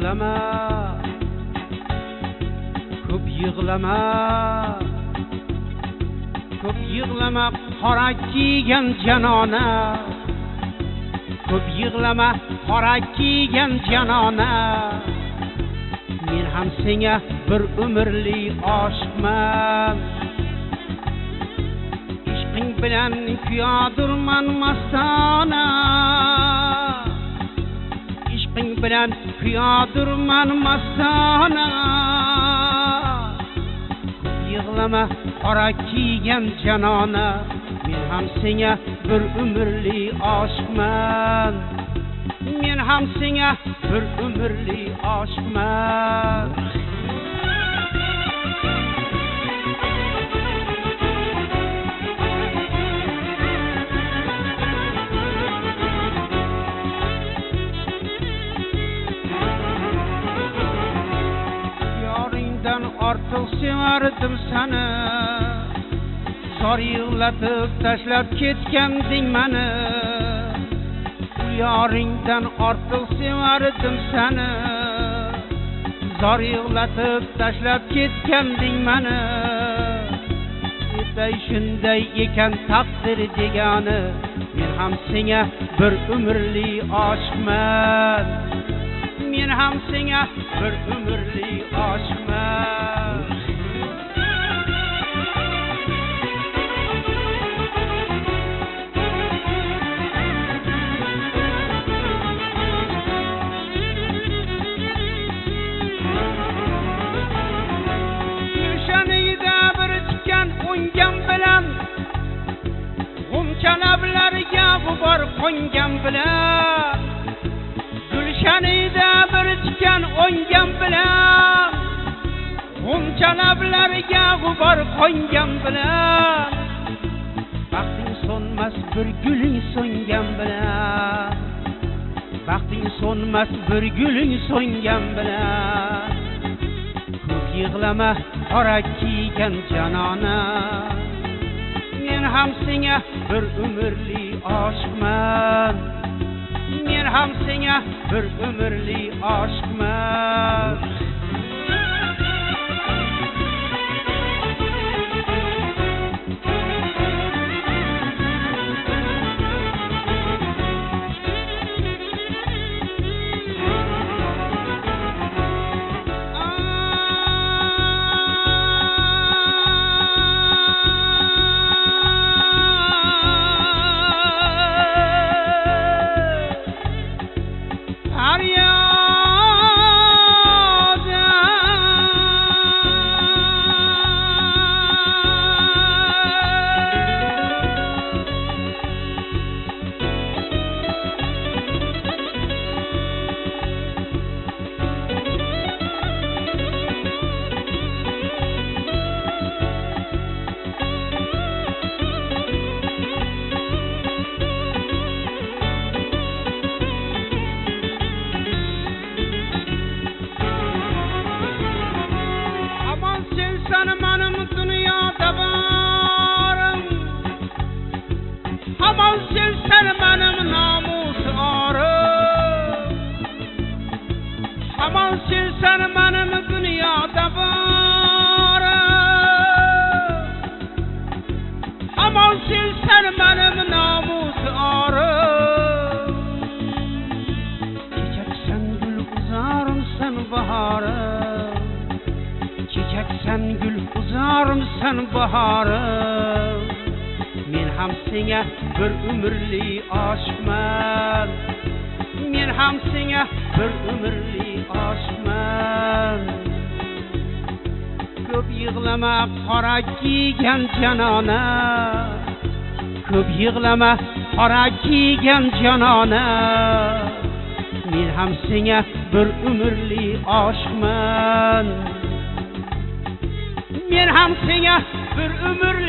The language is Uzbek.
yig'lama ko'p yig'lama ko'p yig'lama qora kiygan janona ko'p yig'lama qora kiygan janona. Men ham senga bir umrlik oshiqman. Ishqing bilan kuyodirman mastona ishqing bilan kuyodurman mastona yig'lama qora kiygan janona men ham senga bir umrli oshiqman men ham senga bir umrli oshiqman yoringdan ortiq sevardim sani zor yig'latib tashlab ketganding mani yoringdan ortiq sevardim sani zor yig'latib tashlab ketganding mani etay shunday ekan taqdir degani men ham senga bir umrli oshiqman men ham senga bir umrlik oshiqman gulshanida bir tikan bilan g'umcha lablariga g'ubor qo'ngan bilan. Tikan o'ngan bilan g'umcha lablariga g'ubor qo'ngan bilan baxting so'nmas bir guling so'ngan bilan baxting so'nmas bir guling so'ngan bilan. Ko'p yig'lama qora kiygan janona men ham senga bir umrli oshiqman. Ingen hamsinga för ömmerlig arskmask. Benim namus arım Aman sen benim dünyada varım Aman sen benim namus arım Çiçeksen gül uzarım sen baharım Çiçeksen gül uzarım sen baharım Men ham senga bir umrli oshiqman Men ham senga bir umrli oshiqman Ko'p yig'lama qora kiygan janona. Ko'p yig'lama qora kiygan janona. Men ham senga bir umrli oshiqman men ham senga bir umr